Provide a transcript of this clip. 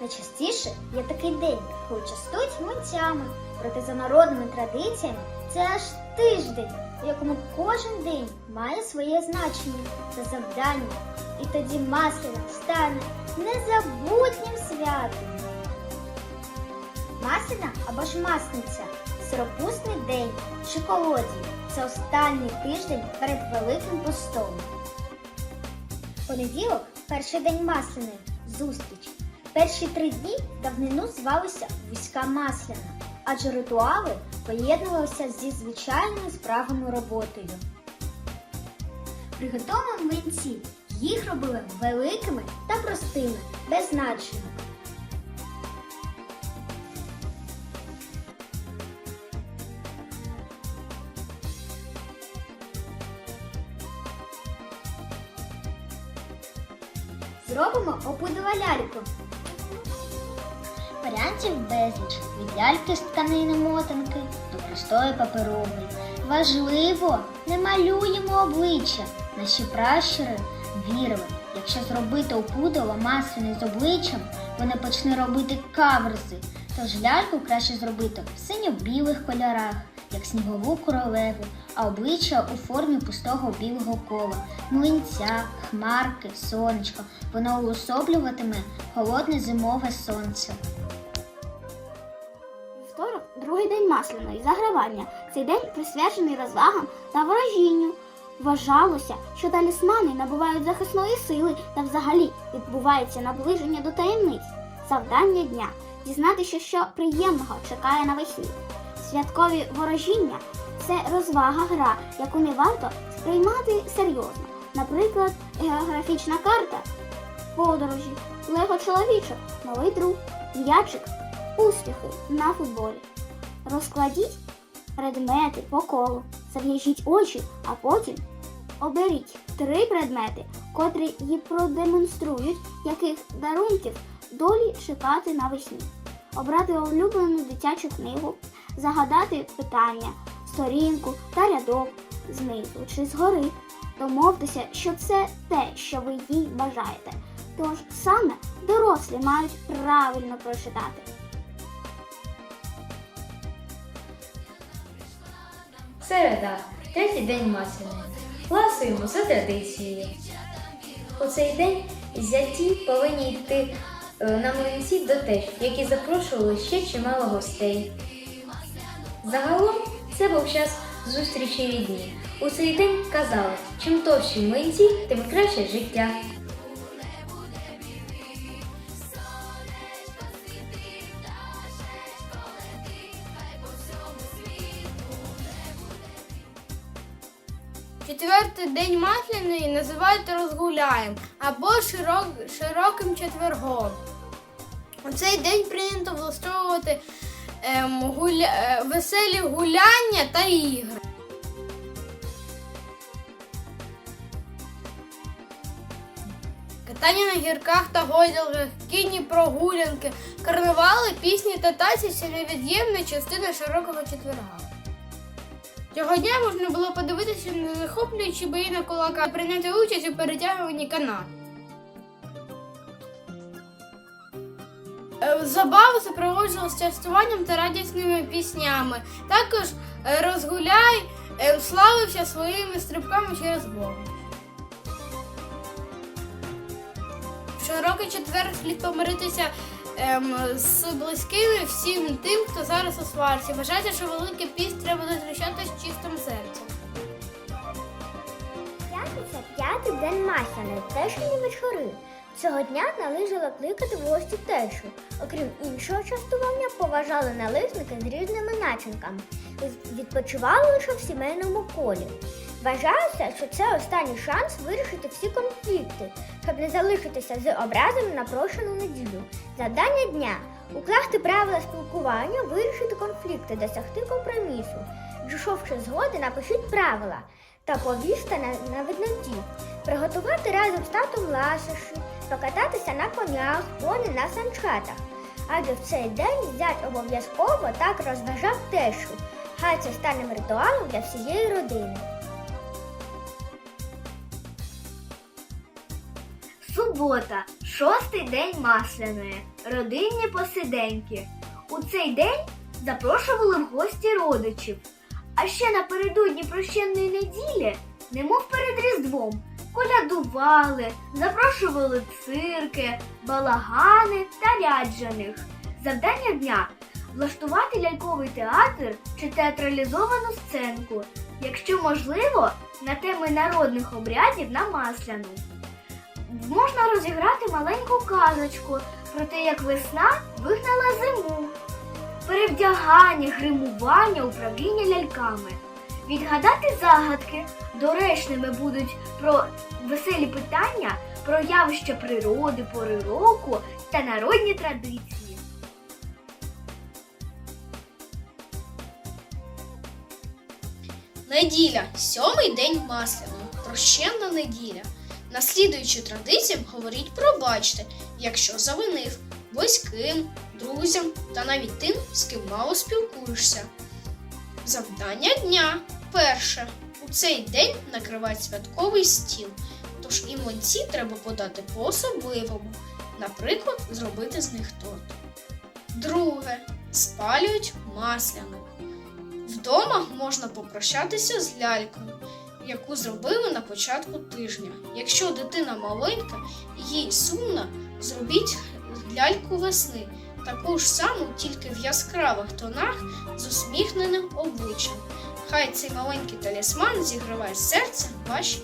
Найчастіше є такий день, коли частують мунцями. Проте за народними традиціями це аж тиждень, у якому кожен день має своє значення та завдання. І тоді Масляна стане незабутнім святом. Масляна або ж масниця сиропусний день чи колодій. Це останній тиждень перед Великим постом. Понеділок перший день масляної зустріч. Перші три дні давнину звалися вузька масляна, адже ритуали поєднувалися зі звичайними справами роботою. Приготовимо млинці. Їх робили великими та простими, без значення. Зробимо опудова ляльку. Варіантів безліч від ляльки з тканини мотанки до простої паперової. Важливо, не малюємо обличчя. Наші пращури вірили, якщо зробити опудало масляне з обличчям, вона почне робити каверзи. Тож ляльку краще зробити в синьо-білих кольорах, як снігову королеву, а обличчя у формі пустого білого кола, млинця, хмарки, сонечко. Воно уособлюватиме холодне зимове сонце. Вівторок другий день масляної загравання. Цей день присвячений розвагам та ворожінню. Вважалося, що талісмани набувають захисної сили та взагалі відбувається наближення до таємниць. Завдання дня дізнатися, що приємного чекає навесні. Святкові ворожіння це розвага гра, яку не варто сприймати серйозно. Наприклад, географічна карта, подорожі, лего чоловічок, новий друг, м'ячик, успіхи на футболі. Розкладіть предмети по колу, зав'яжіть очі, а потім оберіть три предмети, котрі їй продемонструють, яких дарунків долі чекати навесні. Обрати улюблену дитячу книгу, загадати питання, сторінку та рядок знизу чи згори. Домовтеся, що це те, що ви їй бажаєте. Тож саме дорослі мають правильно прочитати. Середа, третій день масляний. Ласуємо за традицією. У цей день зяті повинні йти е, на млинці до теж, які запрошували ще чимало гостей. Загалом це був час зустрічі рідні. У цей день казали, чим товщі млинці, тим краще життя. Четвертий день масляної називають розгуляєм або широк, широким четвергом. У цей день прийнято влаштовувати ем, гуля, е, веселі гуляння та ігри. Катання на гірках та гойдалках, кінні прогулянки, карнавали, пісні та танці це невід'ємна частина широкого четверга. Цього дня можна було подивитися на захоплюючі бої на кулака прийняти участь у перетягуванні канат. Забава супроводжувалася частуванням та радісними піснями. Також е, розгуляй е, славився своїми стрибками через Бога. В широкий четвер слід помиритися ем, з близькими всім тим, хто зараз у сварці. Вважається, що великий піст треба зустрічати чистим серцем. П'ятниця п'ятий день масляної, тешені вечори. Цього дня належало кликати в гості тешу. Окрім іншого частування, поважали налисники з різними начинками. Відпочивали лише в сімейному колі. Вважалося, що це останній шанс вирішити всі конфлікти, щоб не залишитися з образами на прошену неділю. Завдання дня укласти правила спілкування, вирішити конфлікти, досягти компромісу. Дійшовши згоди, напишіть правила та повісьте на, на видноті. Приготувати разом з татом ласощі, покататися на конях, поні на санчатах. Адже в цей день зять обов'язково так розважав тешу. Хай це стане ритуалом для всієї родини. Субота, шостий день масляної. родинні посиденьки. У цей день запрошували в гості родичів. А ще напередодні прощенної неділі, немов перед Різдвом, колядували, запрошували цирки, балагани та ряджаних. Завдання дня влаштувати ляльковий театр чи театралізовану сценку, якщо можливо, на теми народних обрядів на масляну. Можна розіграти маленьку казочку про те, як весна вигнала зиму, перевдягання, гримування, управління ляльками, відгадати загадки. Доречними будуть про веселі питання, про явища природи, пори року та народні традиції. Неділя сьомий день масляного, прощенна неділя. Наслідуючи традиціям, говоріть пробачте, якщо завинив близьким, друзям та навіть тим, з ким мало спілкуєшся. Завдання дня перше. У цей день накривають святковий стіл, тож і млинці треба подати по-особливому, наприклад, зробити з них торт. Друге. Спалюють масляну. Вдома можна попрощатися з лялькою, яку зробили на початку тижня. Якщо дитина маленька і їй сумно, зробіть ляльку весни, таку ж саму, тільки в яскравих тонах з усміхненим обличчям. Хай цей маленький талісман зіграває серце вашій.